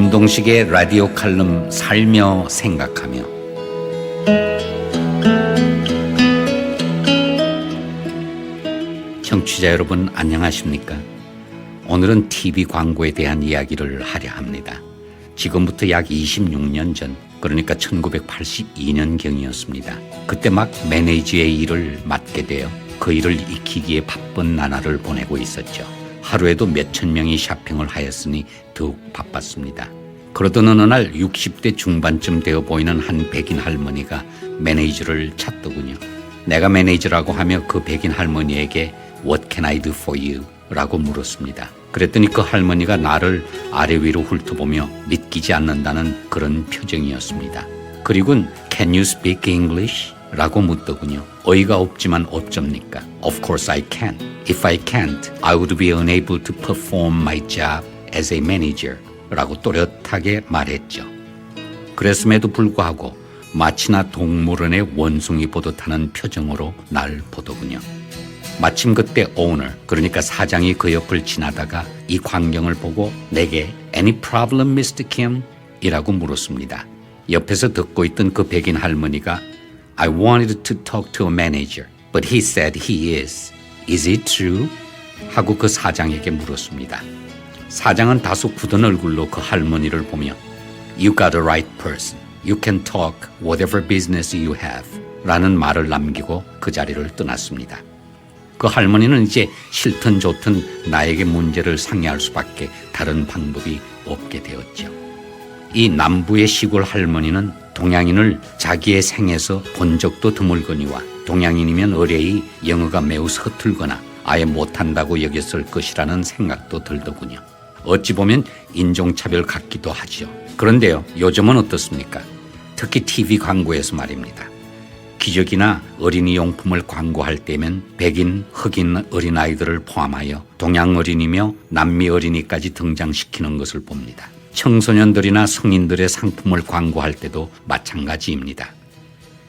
김동식의 라디오 칼럼 살며 생각하며 청취자 여러분 안녕하십니까? 오늘은 TV 광고에 대한 이야기를 하려 합니다. 지금부터 약 26년 전, 그러니까 1982년경이었습니다. 그때 막 매니저의 일을 맡게 되어 그 일을 익히기에 바쁜 나날을 보내고 있었죠. 하루에도 몇천 명이 쇼핑을 하였으니 더욱 바빴습니다. 그러던 어느 날 60대 중반쯤 되어 보이는 한 백인 할머니가 매니저를 찾더군요. 내가 매니저라고 하며 그 백인 할머니에게 What can I do for you? 라고 물었습니다. 그랬더니 그 할머니가 나를 아래 위로 훑어보며 믿기지 않는다는 그런 표정이었습니다. 그리고는 Can you speak English? 라고 묻더군요. 어이가 없지만 어쩝니까? Of course I can. If I can't, I would be unable to perform my job as a manager. 라고 또렷하게 말했죠. 그랬음에도 불구하고 마치나 동물원의 원숭이 보듯 하는 표정으로 날 보더군요. 마침 그때 오너, 그러니까 사장이 그 옆을 지나다가 이 광경을 보고 내게 Any problem, Mr. Kim? 이라고 물었습니다. 옆에서 듣고 있던 그 백인 할머니가 I wanted to talk to a manager, but he said he is. Is it true? 하고 그 사장에게 물었습니다. 사장은 다소 굳은 얼굴로 그 할머니를 보며 You got the right person. You can talk whatever business you have. 라는 말을 남기고 그 자리를 떠났습니다. 그 할머니는 이제 싫든 좋든 나에게 문제를 상의할 수밖에 다른 방법이 없게 되었죠. 이 남부의 시골 할머니는 동양인을 자기의 생에서 본 적도 드물거니와 동양인이면 의뢰이 영어가 매우 서툴거나 아예 못한다고 여겼을 것이라는 생각도 들더군요. 어찌 보면 인종차별 같기도 하지요. 그런데요, 요즘은 어떻습니까? 특히 TV 광고에서 말입니다. 기저귀나 어린이 용품을 광고할 때면 백인, 흑인 어린아이들을 포함하여 동양 어린이며 남미 어린이까지 등장시키는 것을 봅니다. 청소년들이나 성인들의 상품을 광고할 때도 마찬가지입니다.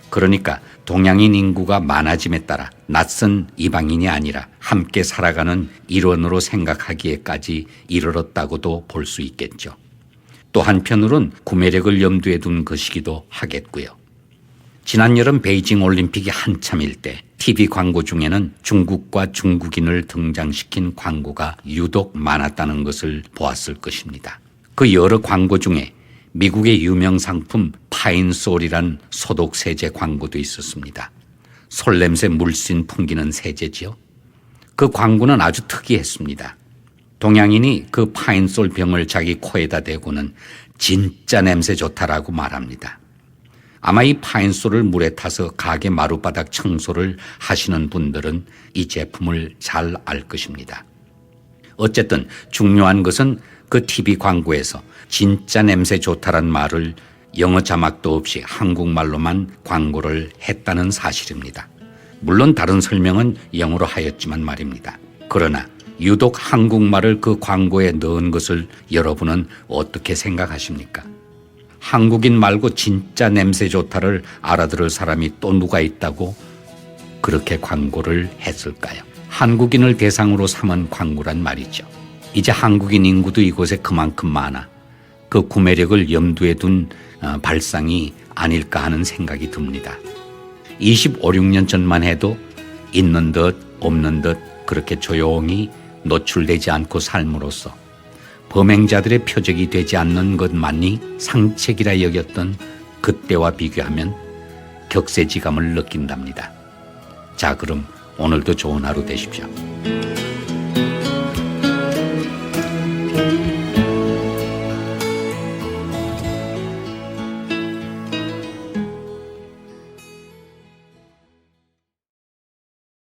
그러니까 동양인 인구가 많아짐에 따라 낯선 이방인이 아니라 함께 살아가는 일원으로 생각하기에까지 이르렀다고도 볼 수 있겠죠. 또 한편으론 구매력을 염두에 둔 것이기도 하겠고요. 지난 여름 베이징 올림픽이 한참일 때 TV 광고 중에는 중국과 중국인을 등장시킨 광고가 유독 많았다는 것을 보았을 것입니다. 그 여러 광고 중에 미국의 유명 상품 파인솔이란 소독 세제 광고도 있었습니다. 솔냄새 물씬 풍기는 세제지요. 그 광고는 아주 특이했습니다. 동양인이 그 파인솔 병을 자기 코에다 대고는 진짜 냄새 좋다라고 말합니다. 아마 이 파인솔을 물에 타서 가게 마룻바닥 청소를 하시는 분들은 이 제품을 잘 알 것입니다. 어쨌든 중요한 것은 그 TV 광고에서 진짜 냄새 좋다란 말을 영어 자막도 없이 한국말로만 광고를 했다는 사실입니다. 물론 다른 설명은 영어로 하였지만 말입니다. 그러나 유독 한국말을 그 광고에 넣은 것을 여러분은 어떻게 생각하십니까? 한국인 말고 진짜 냄새 좋다를 알아들을 사람이 또 누가 있다고 그렇게 광고를 했을까요? 한국인을 대상으로 삼은 광고란 말이죠. 이제 한국인 인구도 이곳에 그만큼 많아 그 구매력을 염두에 둔 어, 발상이 아닐까 하는 생각이 듭니다. 25, 6년 전만 해도 있는 듯 없는 듯 그렇게 조용히 노출되지 않고 삶으로써 범행자들의 표적이 되지 않는 것만이 상책이라 여겼던 그때와 비교하면 격세지감을 느낀답니다. 자, 그럼 오늘도 좋은 하루 되십시오.